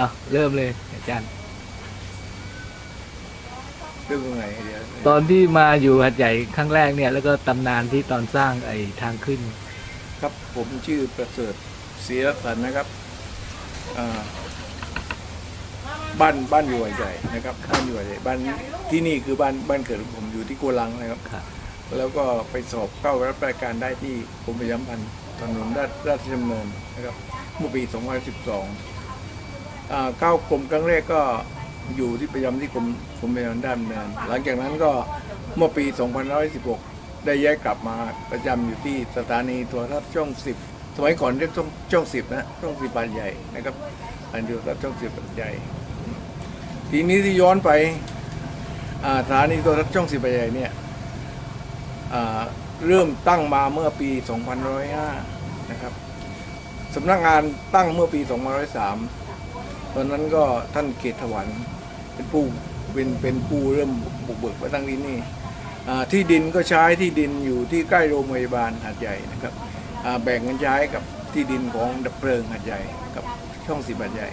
อะเริ่มเลยอาจารย์ เรื่องยังไงเดี๋ยวตอนที่มาอยู่หัดใหญ่ครั้งแรกเนี่ย แล้วก็ตำนานที่ตอนสร้างไอ้ทางขึ้น ครับผมชื่อประเสริฐศรีรัตน์นะครับอ่าบ้านบ้านอยู่หัวใหญ่นะครับบ้านอยู่หัวใหญ่บ้านที่นี่คือบ้านบ้านเกิดของผมอยู่ที่โกลังนะครับ ครับ แล้วก็ไปสอบเข้ารับราชการได้ที่กรมประชาสัมพันธ์ถนนราชราชดำเนินนะครับเมื่อปี 2012อ่า เข้ากรมครั้งแรกก็อยู่ที่ประจำที่กรมกรมประชาสัมนด้านเนินหลังจากนั้นก็เมื่อปี 2516 ได้ย้ายกลับมาประจำอยู่ที่สถานีโทรทัศน์ช่อง 10 สมัยก่อนเรียกช่องช่อง 10 นะช่อง 10บาทใหญ่นะครับอันเดียวกับช่อง 10บาทใหญ่ ทีนี้ที่ย้อนไปสถานีโทรทัศน์ช่อง 10บาทใหญ่เนี่ยเริ่มตั้งมาเมื่อปี2105 นะครับสำนักงานตั้งเมื่อปี2103 ตอนนั้นก็ท่านเกตถวันเป็นผู้เป็นเป็นผู้เริ่มบุกเบิกมาตั้งที่นี่ที่ดินก็ใช้ที่ดินอยู่ที่ใกล้โรงพยาบาลหัดใหญ่นะครับแบ่งกันใช้กับที่ดินของดับเพลิงหัดใหญ่กับช่องสิบหัดใหญ่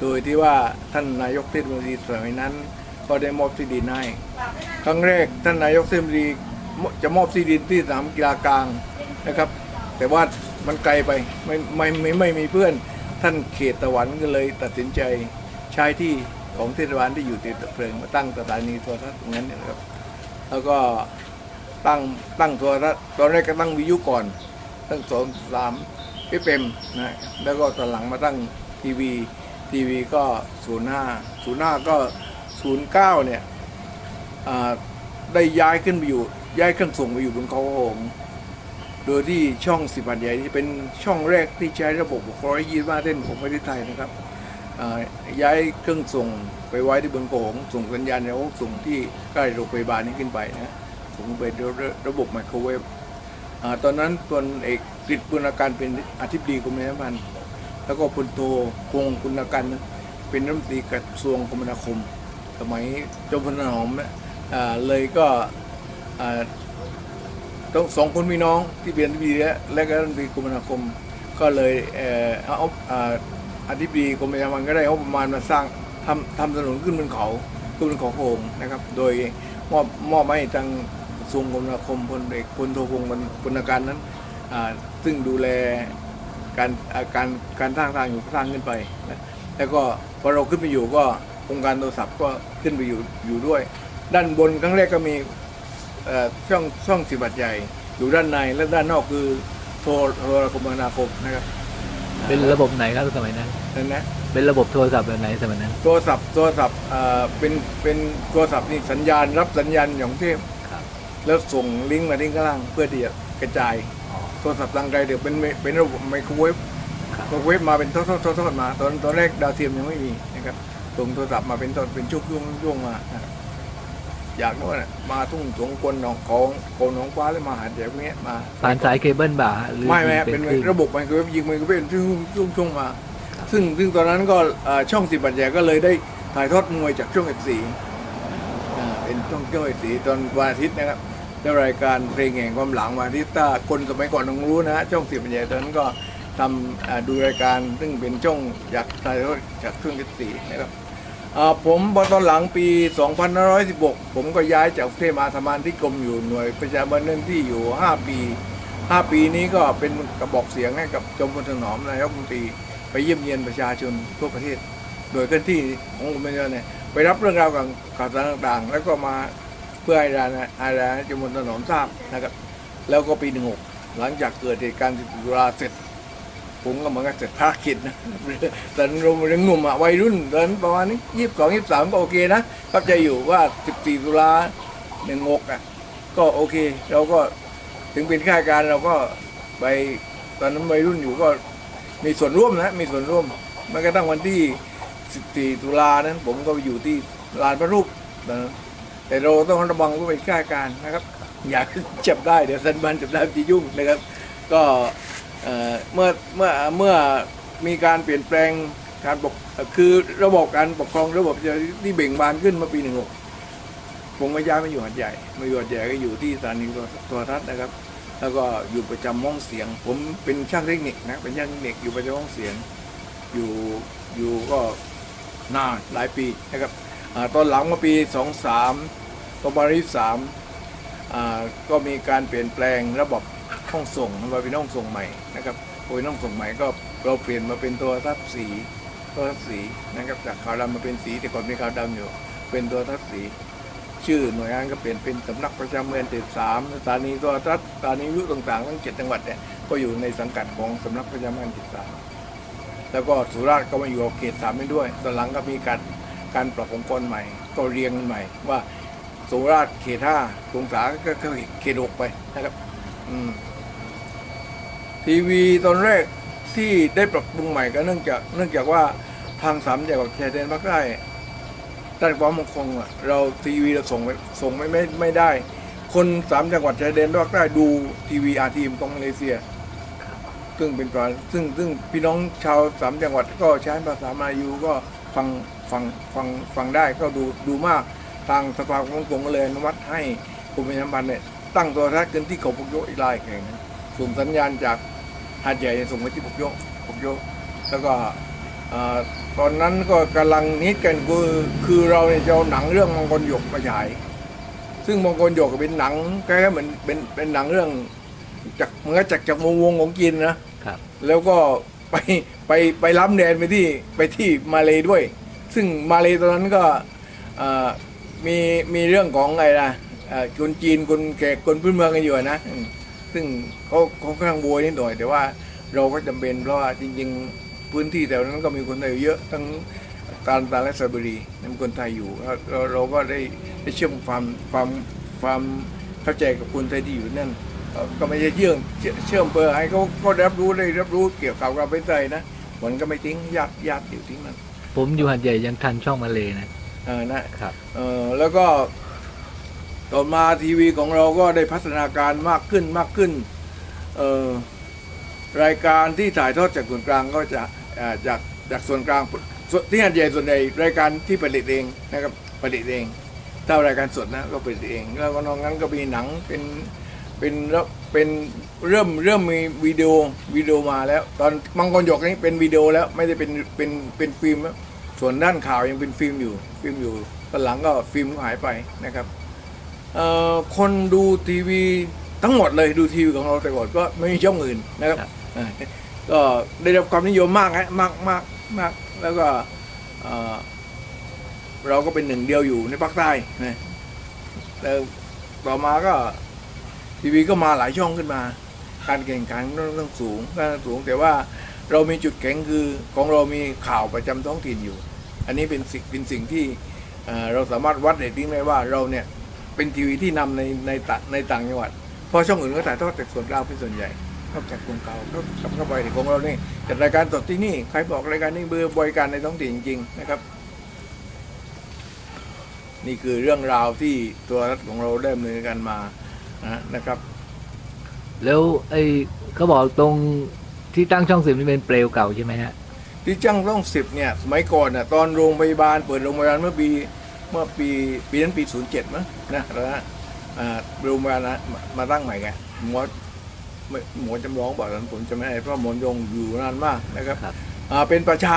โดยที่ว่าท่านนายกเทศมนตรีสมัยนั้น ก็ได้มอบที่ดินให้ครั้งแรกท่านนายกเทศมนตรีจะมอบที่ดินที่สนามกีฬากลางนะครับ แต่ว่ามันไกลไปไม่ไม่ไม่ไม่มีเพื่อน ท่านเขตตะวันก็เลยตัดสินใจใช้ที่ของเทศบาลที่อยู่ติดเพลิงมาตั้งสถานีโทรทัศน์ตรงนั้นนะครับ แล้วก็ตั้งตั้งโทรทัศน์ตอนแรกก็ตั้งวิทยุก่อน ตั้งสองสามพีเอ็มนะแล้วก็ตอนหลังมาตั้งทีวีทีวีก็ศูนย์ห้าศูนย์ห้าก็ศูนย์เก้าเนี่ยได้ย้ายขึ้นไปอยู่ย้ายเครื่องส่งไปอยู่บนเขาหง โดยที่ช่องสิบบันใหญ่ที่เป็นช่องแรกที่ใช้ระบบร้อยยี่สิบห้าเส้นของประเทศไทยนะครับย้ายเครื่องส่งไปไว้ที่บนโขงส่งสัญญาณแล้วส่งที่ใกล้โรงพยาบาลนี้ขึ้นไปนะส่งไประระบบไมโครเวฟตอนนั้นพลเอกกฤษปุณการเป็นอธิบดีกรมประชาสัมพันแล้วก็พลโทพงศ์ปุณการเป็นรัฐมนตรีกระทรวงคมนาคม สมัยจอมพลถนอมเลยก็ ต้องสองคนพี่น้องที่เป็นอธิบดีและและก็รัฐมนตรีคมนาคม ก็เลยเอ่อเอาอ่าอธิบดีกรมประชาสัมพันธ์ก็ได้เอาประมาณมาสร้างทำทำถนนขึ้นบนเขาขึ้นบนเขาโขงนะครับ โดยมอบมอบให้ทางกระทรวงคมนาคมพลเอกพลโทพงศ์พลนาการนั้นอ่าซึ่งดูแลการการการสร้างทางอยู่สร้างขึ้นไปนะแล้วก็พอเราขึ้นไปอยู่ก็โครงการโทรศัพท์ก็ขึ้นไปอยู่อยู่ด้วย ด้านบนครั้งแรกก็มี ช่องช่องสิบบัตรใหญ่ อยู่ด้านในและด้านนอกคือโทรโทรคมนาคมนะครับเป็นระบบไหนครับสมัยนั้นนั่นนะเป็นระบบโทรศัพท์แบบไหนสมัยนั้นโทรศัพท์โทรศัพท์เอ่อเป็นเป็นโทรศัพท์นี่สัญญาณรับสัญญาณอย่างเทพครับแล้วส่งลิงก์มาที่ข้างล่างเพื่อที่จะกระจายโทรศัพท์ทางไกลเดี๋ยวเป็นเป็นระบบไมโครเวฟครับไมโครเวฟมาเป็นทอดทอดทอดทอดมา ตอนตอนแรกดาวเทียมยังไม่มีนะครับส่งโทรศัพท์มาเป็นตอนเป็นช่วงช่วงช่วงมานะครับ อยากโน้นน่ะมาทุ่งสงกลหนองของโกนหนองฟ้าแล้วมาหาเดี๋ยวนี้มาผ่านสายเคเบิลบ่าหรือไม่ไม่ฮะเป็เป็นนคลื่นระบบไมโครเวฟยิงไมโครเวฟช่วงช่วงช่วงมา ซึ่งซึ่งตอนนั้นก็เอ่อช่องสิบบัตรใหญ่ก็เลยได้ถ่ายทอดมวยจากช่องเอฟซีเป็นช่องช่องเอฟซีตอนวันอาทิตย์นะครับแล้วรายการเพลงแห่งความหลังวันอาทิตย์ถ้าคนสมัยก่อนต้องรู้นะฮะช่องสิบบัตรใหญ่ตอนนั้นก็ทำอ่าดูรายการซึ่งเป็นช่องอยากถ่ายทอดจากช่องเอฟซีนะครับอ่า ผมพอตอนหลังปี 2516 ผมก็ย้ายจากกรุงเทพมาทำงานที่กรมอยู่หน่วยประชาบรที่อยู่ 5 ปี 5 ปีนี้ก็เป็นกระบอกเสียงให้กับจมพลถนอมนายกรัฐมนตรีไปเยี่ยมเยียนประชาชนทั่วประเทศ โดยเคลื่อนที่ของกรมปเนี่ยไปรับเรื่องราวกับข่าวสารต่างๆ แล้วก็มาเพื่อให้รายงานให้รานจมพลถนอมทราบนะครับ แล้วก็ปี 16 หลังจากเกิดเหตุการณ์ตุลาเสร็จ ผมก็เหมือนกับเสร็จภารกิจนะตอนเรายังหนุ่มอะวัยรุ่นตอนนั้นประมาณนี้ยี่สิบสองยี่สิบสามก็โอเคนะเข้าใจอยู่ว่า14ตุลาหนึ่งหกอะก็โอเค เราก็ถึงเป็นข้าราชการเราก็ไปตอนนั้นวัยรุ่นอยู่ก็มีส่วนร่วมนะมีส่วนร่วมแม้กระทั่งวันที่14ตุลานั้น ผมก็ไปอยู่ที่ลานพระรูปนะแต่เราต้องระวังว่าเป็นข้าราชการนะครับ อยากจับได้เดี๋ยวสันบันจับได้จะยุ่งนะครับ ก็ เมื่อเมื่อเมื่อมีการเปลี่ยนแปลงการปกคือระบบการปกครองระบบจะที่เบ่งบานขึ้นเมื่อปีหนึ่งหกผมก็ย้ายมาอยู่หัดใหญ่มาอยู่หัดใหญ่ก็อยู่ที่สถานีโทรทัศน์นะครับ แล้วก็อยู่ประจำห้องเสียง ผมเป็นช่างเทคนิคนะเป็นช่างเทคนิคอยู่ประจำห้องเสียง อยู่อยู่ก็นานหลายปีนะครับอตอนหลังมาปี23ประมาณที่สามก็มีการเปลี่ยนแปลงระบบ ห้องส่งมาเป็นห้องส่งใหม่นะครับพอเป็นห้องส่งใหม่ก็เราเปลี่ยนมาเป็นตัวทัศน์สีตัวทัศน์สีนะครับจากขาวดำมาเป็นสีแต่ก่อนมีขาวดำอยู่ เป็นตัวทัศน์สี ชื่อหน่วยงานก็เปลี่ยนเป็นสำนักประจำเมืองติดสามสถานีโทรทัศสถานีวิทยุต่างๆทั้งเจ็ดจังหวัดเนี่ยก็อยู่ในสังกัดของสำนักประจำเมืองติดสามแล้วก็สุราษฎร์ก็มาอยู่เขตสามไปด้วย ตอนหลังก็มีการการปรับองค์กรใหม่ ก็เรียงใหม่ว่าสุราษฎร์เขตห้าสงขลาก็เขตหกไปนะครับ อืม ทีวีตอนแรกที่ได้ปรับปรุงใหม่ก็เนื่องจากเนื่องจากว่าทางสามจังหวัดชายแดนภาคใต้ด้านความมั่นคงเราทีวีเราส่งไปส่งไม่ไม่ไม่ได้ คนสามจังหวัดชายแดนภาคใต้ดูทีวีอาทีมของมาเลเซีย ซึ่งเป็นปลาซึ่งซึ่งพี่น้องชาวสามจังหวัดก็ใช้ภาษามาลายูก็ฟังฟังฟังฟังได้ก็ดูดูมากทางสภาความมั่นคงก็เลยอนุมัติให้กรมประชาสัมพันธ์เนี่ยตั้งตัวทัศน์ขึ้นที่เขาพกโยอีกลายแข่งส่งสัญญาณจาก หาดใหญ่ส่งไปที่พกโยพกโยแล้วก็อ่าตอนนั้นก็กำลังนิดกันคือคือเราเนี่ยจะเอาหนังเรื่องมังกรหยกมาฉาย ซึ่งมังกรหยกก็เป็นหนังคล้ายๆเหมือนเป็นเป็นหนังเรื่องจากเหมือนกับจากจากวงวงของจีนนะครับ แล้วก็ไปไปไปล้ำแดนไปที่ไปที่มาเลด้วย ซึ่งมาเลตอนนั้นก็อ่ามีมีเรื่องของอะไรนะอ่าคนจีนคนแขกคนพื้นเมืองกันอยู่นะอืม ซึ่งเขาเขาค่อนข้างโวยนิดหน่อย แต่ว่าเราก็จำเป็นเพราะว่าจริง ๆ พื้นที่แถวนั้นก็มีคนไทยอยู่เยอะทั้งการตาและสระบุรีนั้นมีคนไทยอยู่แล้วเราเราก็ได้ได้เชื่อมความความความเข้าใจกับคนไทยที่อยู่นั่นเอ่อก็ไม่ใช่เชื่อมเชื่อเชื่อมเพื่อให้เขาก็รับรู้ได้รับรู้เกี่ยวกับเราไปใจนะมันก็ไม่ทิ้งญาติญาติอยู่ทิ้งนั้นผมอยู่หัดใหญ่ยังทันช่องมาเลยนะเออนะครับเออแล้วก็ ต่อมาทีวีของเราก็ได้พัฒนาการมากขึ้นมากขึ้นรายการที่ถ่ายทอดจากส่วนกลางก็จะาจากจากส่วนกลางที่หัดใหญ่ส่วนใหญ่รายการที่ผลิตเองนะครับผลิตเองถ้ารายการสดนะก็ผลิตเอง แล้วก็นอกนั้นก็มีหนังเป็นเป็นเป็นเริ่มเริ่มมีวิดีโอวิดีโอมาแล้ว ตอนมังกรหยกนี้เป็นวิดีโอแล้วไม่ได้เป็นเป็นเป็นฟิล์มแล้วส่วนด้านข่าวยังเป็นฟิล์มอยู่ฟิล์มอยู่ตอนหลังก็ฟิล์มหายไปนะครับ คนดูทีวีทั้งหมดเลยดูทีวีของเราแต่ก่อนก็ไม่มีช่องอื่นนะครับก็ได้รับความนิยมมากฮะมากมากมากแล้วก็เราก็เป็นหนึ่งเดียวอยู่ในภาคใต้นะแล้วต่อมาก็ทีวีก็มาหลายช่องขึ้นมา การแข่งขันต้องสูงต้องสูง แต่ว่าเรามีจุดแข็งคือของเรามีข่าวประจำท้องถิ่นอยู่ อันนี้เป็นสิ่งเป็นสิ่งที่เอ่อเราสามารถวัดเรตติ้งได้ว่าเราเนี่ย เป็นทีวีที่นำในในต่างในต่างจังหวัดเพราะช่องอื่นก็ถ่ายทอดจากส่วนกลางเป็นส่วนใหญ่นอกจากกรุงเก่าก็กลับเข้าไปของเรานี่จัดรายการสดที่นี่ใครบอกรายการนี้เบอร์บริการในท้องถิ่นจริงๆนะครับ นี่คือเรื่องราวที่ตัวรัฐของเราได้ดำเนินกันมานะนะครับ แล้วไอ้เขาบอกตรงที่ตั้งช่องสิบนี่เป็นเปลวเก่าใช่ไหมฮะที่จ้างต้องสิบเนี่ยสมัยก่อนน่ะตอนโรงพยาบาลเปิดโรงพยาบาลเมื่อปี เมื่อปีปีนั้นปีศูนย์เจ็ดมั้งนะแล้วนะอ่าโรงพยาบาลนะมามาตั้งใหม่ไงหมอไม่หมอจำลองบอกนั้นผมจะไม่ได้เพราะหมอยงอยู่นานมากนะครับครับอ่าเป็นป่าช้า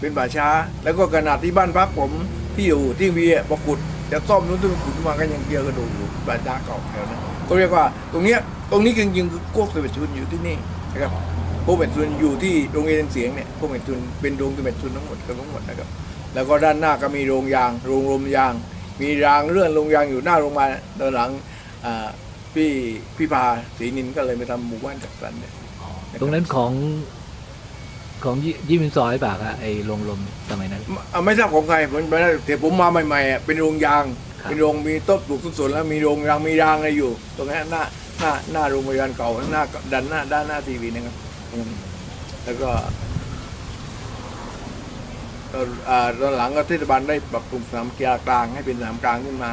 เป็นป่าช้า แล้วก็ขนาดที่บ้านพักผมที่อยู่ที่วีอะประกุดจะซ่อมนู้นต้องขุดมาก็ยังเจอกระดูกอยู่ป่าช้าเก่าแถวนั้นก็เรียกว่าตรงเนี้ยตรงนี้จริงๆคือโคกเสม็ดชุนอยู่ที่นี่นะครับพวกเม็ดทุนอยู่ที่โรงเรียนเสียงเนี่ยพวกเม็ดทุนเป็นโรงเม็ดทุนทั้งหมดกันทั้งหมดนะครับ แล้วก็ด้านหน้าก็มีโรงยางโรงลมยาง มีรางเลื่อนโรงยางอยู่หน้าโรงพยาบาลตอนหลังอ่าพี่พี่พาศรีนินก็เลยไปทำหมู่บ้านจัดสรรเนี่ยตรงนั้นของของยี่ยี่มินซอยปากอะไอ้โรงลมสมัยนั้นอ่าไม่ทราบของใครผมไม่ได้แต่ผมมาใหม่ๆอะเป็นโรงยางครับเป็นโรงมีต้นปลูกต้นสนแล้วมีโรงยางมีรางอะไรอยู่ ตรงนั้นหน้าหน้าหน้าโรงพยาบาลเก่าหน้าด้านหน้าด้านหน้าทีวีนะครับอืมแล้วก็ ตอนอ่าตอนหลังก็เทศบาลได้ปรับปรุงสนามกีฬากลางให้เป็นสนามกลางขึ้นมา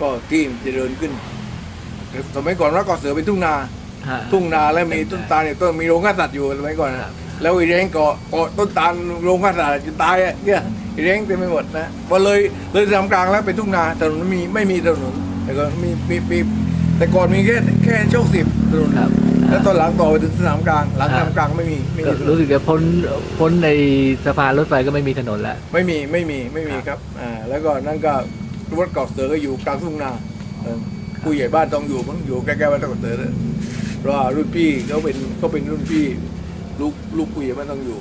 ก็ที่มเจริญขึ้นแต่สมัยก่อนว่าเกาะเสือเป็นทุ่งนาฮะทุ่งนาแล้วมีต้นตาลเนี่ยต้นมีโรงฆ่าสัตว์อยู่สมัยก่อนนะครับแล้วอีเร้งเกาะเกาะต้นตาลโรงฆ่าสัตว์จะตายอะเนี่ยอีเร้งเต็มไปหมดนะพอเลยเลยสนามกลางแล้วเป็นทุ่งนาถนนมีไม่มีถนนแต่ก็มีมีมี แต่ก่อนมีแค่แค่โชคสิบถนนครับ แล้วตอนหลังต่อไปถึงสนามกลาง หลังสอ่านามกลางไม่มีไม่ก็มีถนรู้นสึกจะพ้นพ้นในสะพานรถไฟก็ไม่มีถนนแล้วไม่มีไม่มีไม่มีครับครับอ่าแล้วก็นั่นก็รถเกาะเสือก็อยู่กลางทุ่งนาเออผู้ใหญ่บ้านต้องอยู่มั้งอยู่ใกล้ๆบ้านเกาะเสือเลยเพราะว่ารุ่นพี่เขาเป็นเขาเป็นรุ่นพี่ลูกลูกผู้ใหญ่บ้านต้องอยู่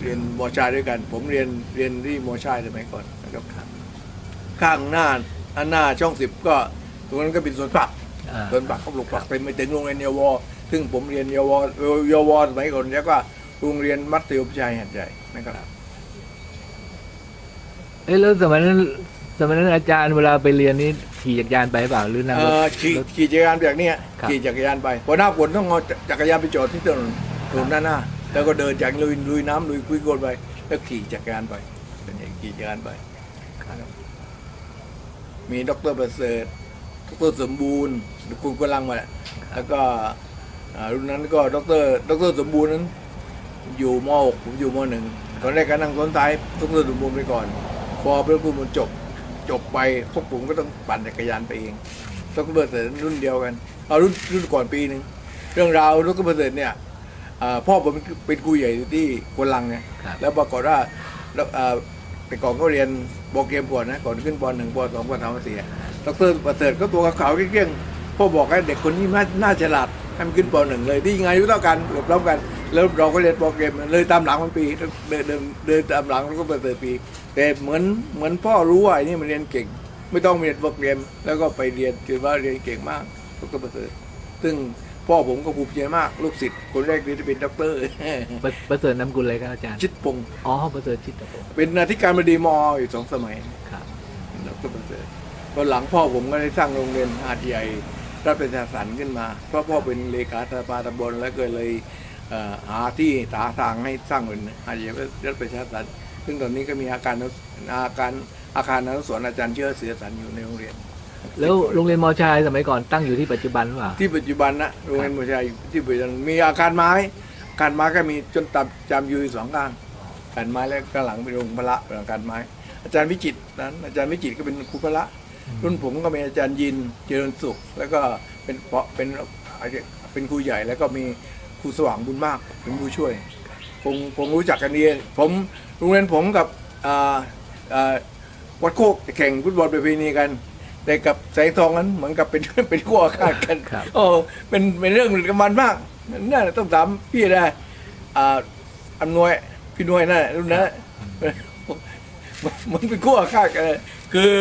เรียนมอชายด้วยกัน ผมเรียนเรียนที่มอชายสมัยก่อนนะครับข้างหน้าอันหน้าช่องสิบก็ตรงนั้นก็เป็นสวนผัก อ่าสวนผักเขาปลูกผักเต็มไปถึงโรงเรียนเยาวอซึ่งผมเรียนเยาวอเยาวอสมัยก่อนแล้วก็โรงเรียนมัธยมชายหัดใหญ่นะครับเอ้ยแล้วสมัยนั้นสมัยนั้นอาจารย์เวลาไปเรียนนี่ขี่จักรยานไปเปล่าหรือนั่งเอ่รถ อขี่รถขี่จักรยานแบบเนี้ยครับ ขี่จักรยานไปพอหน้าฝนต้องเอาจักรยานไปจอดที่ถนนถนนด้านหน้าแล้วก็เดินจากลุยลุยน้ำลุยคุยโกนไป แล้วขี่จักรยานไปเป็นอย่างขี่จักรยานไปนะครับมีดรประเสริฐดรสมบูรณ์ คุณกำลังมาแหละแล้วก็อ่ารุ่นนั้นก็ดรดรสมบูรณ์นั้น อยู่ม .6 ผมอยู่ม .1 ตอนแรกก็นั่งซ้อนท้ายดรสมบูรณ์ไปก่อน พอเพื่อนผู้มันจบจบไปพวกผมก็ต้องปั่นจักรยานไปเองดรประเสริฐรุ่นเดียวกันเอารุ่นรุ่นก่อนปีหนึ่งเรื่องราวดรประเสริฐเนี่ยอ่าพ่อผมเป็นครูใหญ่อยู่ที่กวนลังไงครับแล้วปรากฏว่าแล้วอ่าแต่ก่อนก็เรียนบอกเกมก่อนนะก่อนขึ้นปหนึ่งปสองปสามปสี่ดรประเสริฐก็ตัวขาวๆเกลี้ยงๆ พ่อบอกให้เด็กคนนี้น่าน่าฉลาดให้มันขึ้นปหนึ่งเลยที่ไงอายุเท่ากันเกือบพร้อมกัน แล้วเราก็เรียนโปรแกรมเลยตามหลังมันปีเดินเดินเดินตามหลังแล้วก็ประเสริฐปี แต่เหมือนเหมือนพ่อรู้ว่าไอ้นี่มันเรียนเก่ง ไม่ต้องเรียนโปรแกรมแล้วก็ไปเรียนคือว่าเรียนเก่งมากดรประเสริฐซึ่งพ่อผมก็ภูมิใจมากลูกศิษย์คนแรกที่จะเป็นด็อกเตอร์ประประเสริฐน้ำกุลเลยครับอาจารย์ชิดพงศ์อ๋อประเสริฐชิดตะพงศ์เป็นอธิการบดีมออยู่สองสมัยครับดรประเสริฐตอนหลังพ่อผมก็ได้สร้างโรงเรียนหาดใหญ่ รัฐประชาสันขึ้นมา เพราะพ่อเป็นเลขาธิกาตำบลแล้วก็เลยเอ่อหาที่ตาทางให้สร้างเป็นหาดใหญ่รัฐประชาสันซึ่งตอนนี้ก็มีอาคารอาคารอาคารนักสวนอาจารย์เชื่อเสือสันอยู่ในโรงเรียน แล้วโรงเรียนมอชายสมัยก่อนตั้งอยู่ที่ปัจจุบันหรือเปล่าที่ปัจจุบันนะโรงเรียนมวยชายที่ปัจจุบันมีอาคารไม้อาคารไม้ก็มีจนตับจำอยู่สองข้างอาคารไม้แล้วก็หลังเป็นโรงพละอาคารไม้ อาจารย์วิจิตนั้นอาจารย์วิจิตก็เป็นครูพละ รุ่นผมก็มีอาจารย์ยินเจริญสุข แล้วก็เป็นเพาะเป็นเป็นครูใหญ่แล้วก็มีครูสว่างบุญมากเป็นผู้ช่วยคงคงรู้จักกันดีผมโรงเรียนผมกับอ่าอ่าวัดโคกแข่งฟุตบอลประเพณีกันแต่กับแสงทองนั้นเหมือนกับเป็นเป็นขั้วอาฆาตกันครับโอ้เป็นเป็นเรื่องกับมันมากนั่นน่ะต้องถามพี่ได้อ่าอำนวยพี่นวยนั่นน่ะรุ่นนั้นน่ะมันมันเป็นขั้วอาฆาตกันเลย คือ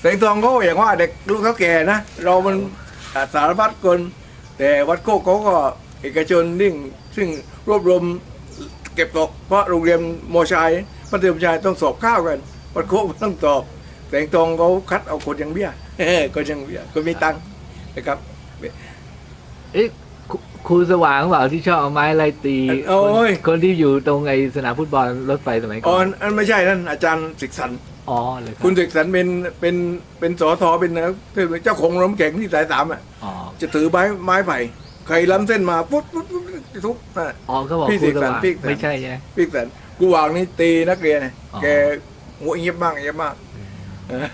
แสงทองเขาอย่างว่าเด็กลูกเขาแก่นะ เรามันอ่าสารพัดคน แต่วัดโคกเขาก็เอกชนนิ่งซึ่งรวบรวมเก็บตก เพราะโรงเรียนมอชายมัธยมชายต้องสอบข้าวกัน วัดโคกไม่ต้องสอบแสงทองเขาคัดเอาคนอย่างเบี้ยคนอย่างเบี้ยคนมีตังค์นะครับเอ๊ะครูครูสว่างเปล่าที่ชอบเอาไม้ไล่ตีโอ้ยคนคนที่อยู่ตรงไอ้สนามฟุตบอลรถไฟสมัยก่อ๋ออนอันไม่ใช่นั่นอาจารย์ศิกสัน อ๋อเลยรับคุณศิกสันเป็นเป็นเป็นสอทอเป็นนะเป็นเจ้าของโรงแข่งที่สายสามอะอ๋อจะถือไม้ไม้ไผ่ใครล้ำเส้นมาปุ๊บปุ๊บปุ๊บทุบน่ะ อ๋อเขาบอกพี่ครูสเสกสรรว่างพี่เสกสรร ไม่ใช่ใช่ไหม พี่สันกูวางนี่ตีนักเรียนไงอ๋อ แกหัวเงียบมากเงียบมาก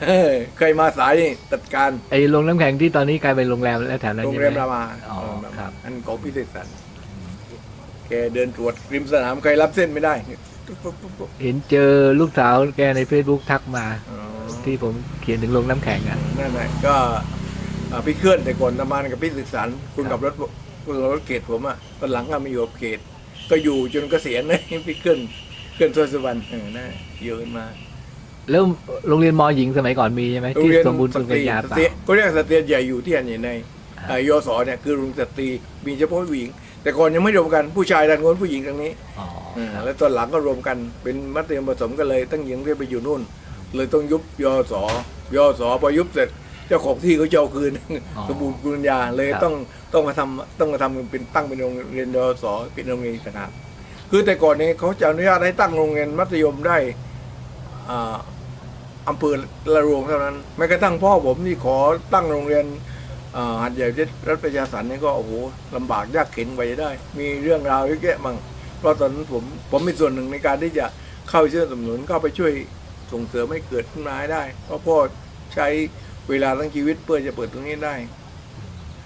เออเคยมาสายนี่จัดการไอ้โรงน้ำแข็งที่ตอนนี้กลายเป็นโรงแรมแล้วแถวนั้นโรงใช่แรไหมรามาอ๋อโรงแรมครับ อันของพี่เสกสรรแกเดินตรวจริมสนามใครรับเส้นไม่ได้ ปุ๊บปุ๊บปุ๊บปุ๊บเห็นเจอลูกสาวแกใน Facebook ทักมา อ๋อที่ผมเขียนถึงโรงน้ำแข็งอะ นั่นแหละก็อ่าพี่เคลื่อนแต่ก่อนทำงานกับพี่ศึกษาคุณครักับบรถคุณกับรถเกตผมอะตอนหลังก็มาอยู่กับเกตก็อยู่จนเกษียณเลย พี่เคลื่อนเคลื่อนทศวรรณเออน่าเยอะมาแล้วโรงเรียนมหญิงสมัยก่อนมีใช่ไหมโรงที่เรียนสมบูรณ์สสุตกัรีญญาสเปตรีล่า ก็เรียกสตรีใหญ่อยู่ที่อันนี้ในครับอ่ายศเนี่ยคือโรงสตรีมีเฉพาะผู้หญิง แต่ก่อนยังไม่รวมกันผู้ชายทางโน้นผู้หญิงทางนี้อ๋ออ่าครับแล้วตอนหลังก็รวมกันเป็นมัธยมผสมกันเลย ตั้งหญิงเรียกไปอยู่นู่น เลยต้องยุบยศยศพอยุบเสร็จ เจ้าของที่เขาจะเอาคืนอ๋อสมบูรณ์กุญญาเลยครับ ต้องต้องมาทำต้องมาทำเป็นตั้งเป็นโรงเรียนยศเป็นโรงเรียนขนาด คือแต่ก่อนนี้เขาจะอนุญาตให้ตั้งโรงเรียนมัธยมได้อ่าอำเภอละรวงเท่านั้นแม้กระทั่งพ่อผมที่ขอตั้งโรงเรียนอ่า หัดใหญ่รัฐประชาสันนี่ก็โอ้โหลำบากยากเข็นไปได้ มีเรื่องราวเยอะแยะมั่งเพราะตอนนั้นผมผมมีส่วนหนึ่งในการที่จะเข้าไปช่วยสนับสนุนเข้าไปช่วยส่งเสริมให้เกิดขึ้นมาให้ได้ เพราะพ่อใช้เวลาทั้งชีวิตเพื่อจะเปิดตรงนี้ได้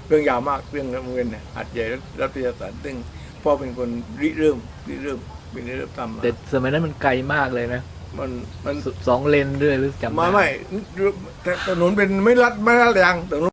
เรื่องยาวมากเรื่องโรงเรียนเนี่ยหัดใหญ่รัฐวิทยาศาสตร์ซึ่งพ่อเป็นคนริเริ่มริเริ่มเป็นริเริ่มทำมาแต่สมัยนั้นมันไกลมากเลยนะมันมันสสองเลนด้วยหรือจำมาด้ไม่แต่ถนนเป็นไม่รัดไม่รัดยางถนน